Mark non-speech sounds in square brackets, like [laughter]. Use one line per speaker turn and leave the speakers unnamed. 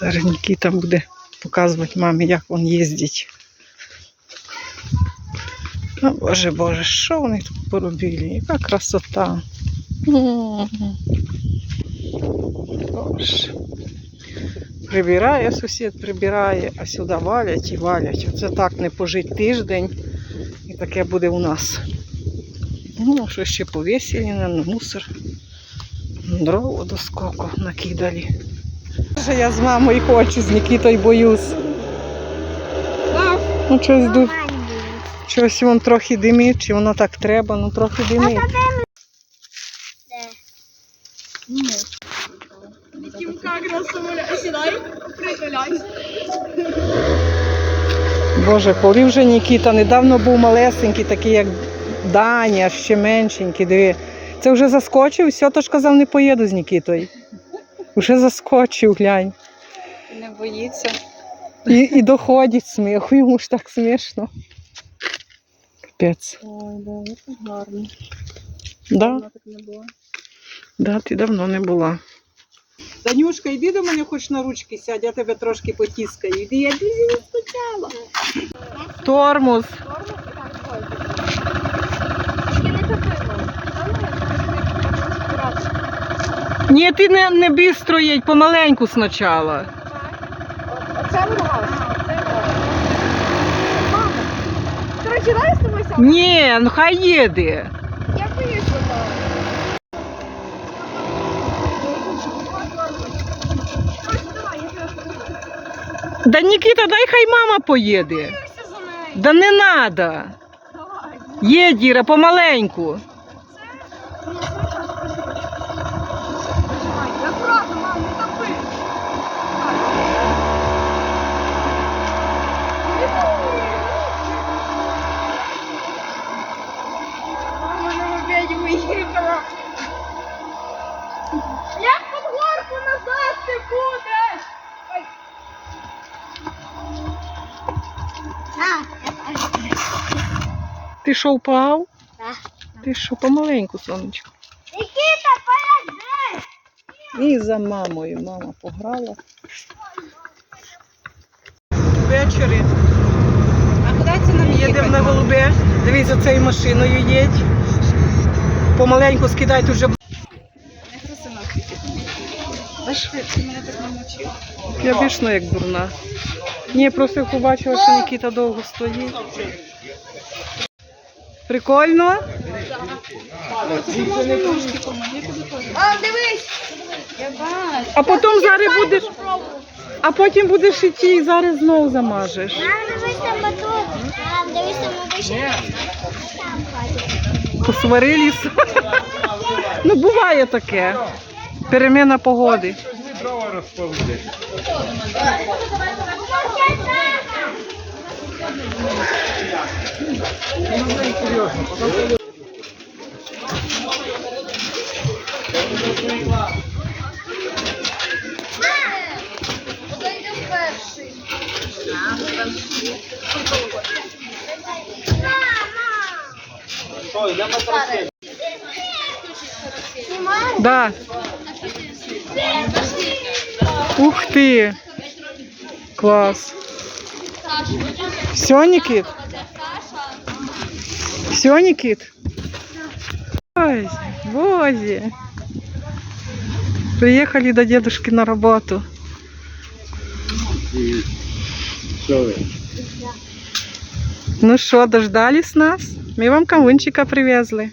Зараз Нікіта буде показувати мамі, як він їздить. О, Боже, Боже, що вони тут поробили? Яка красота. Боже. Прибирає сусід, прибирає, а сюди валять і валять. Оце так не пожить тиждень. І таке буде у нас. Ну, що ще повісили на мусор. Дрова до скоку накидали. Я з мамою хочу, з Нікітою боюсь. Ну, щось, ду... щось вон трохи димить, чи воно так треба, ну трохи димить. Боже, коли вже Нікіта недавно був малесенький, такий як Даня, ще меншенький, диви. Це вже заскочив, все, то ж казав, не поїду з Нікітою. Вже заскочив, глянь.
Не боїться.
І, і доходить сміху, йому ж так смішно. Капець.
Ой, да, це гарно.
Да,
так не була.
да, ти давно не була. Данюшка, йди до мене хоч на ручки сядь, я тебе трошки потіскаю. Йди, я дуже не скучала. Тормоз. Ні, ти не, не бістро їдь, помаленьку спочатку.
Оце вирвалося. Мама, коротше.
Ні, ну хай їде.
Я вона.
Да Нікіта, дай хай мама поїде. Да не надо. Є, Діра, помаленьку.
Як під горку назад ти будеш?
Ти що впав?
Так.
Ти що помаленьку, сонечко.
Нікіта, перед
І за мамою мама пограла. Ввечері
А куди це нам
їдемо на голубе. Дивіться, цією машиною їдь. Помаленьку скидай тут вже.
Я просто ти мене так намочив.
Я вічно як дурна. Ні, просто я побачила, що Нікіта довго стоїть. Прикольно?
А, дивись! Я бачу.
А потім зараз будеш. А потім будеш іти і зараз знову замажеш.
Мам, дивись там батут. Мам, дивись там обичай.
Посварились. [laughs] Ну, буває таке. Перемена погоди. Да. Ух ти. Клас. Все, Никит? Все, Никит? Ой, Боже. Приехали до дедушки на работу. Ну что, дождались нас? Мы вам кавунчика привезли.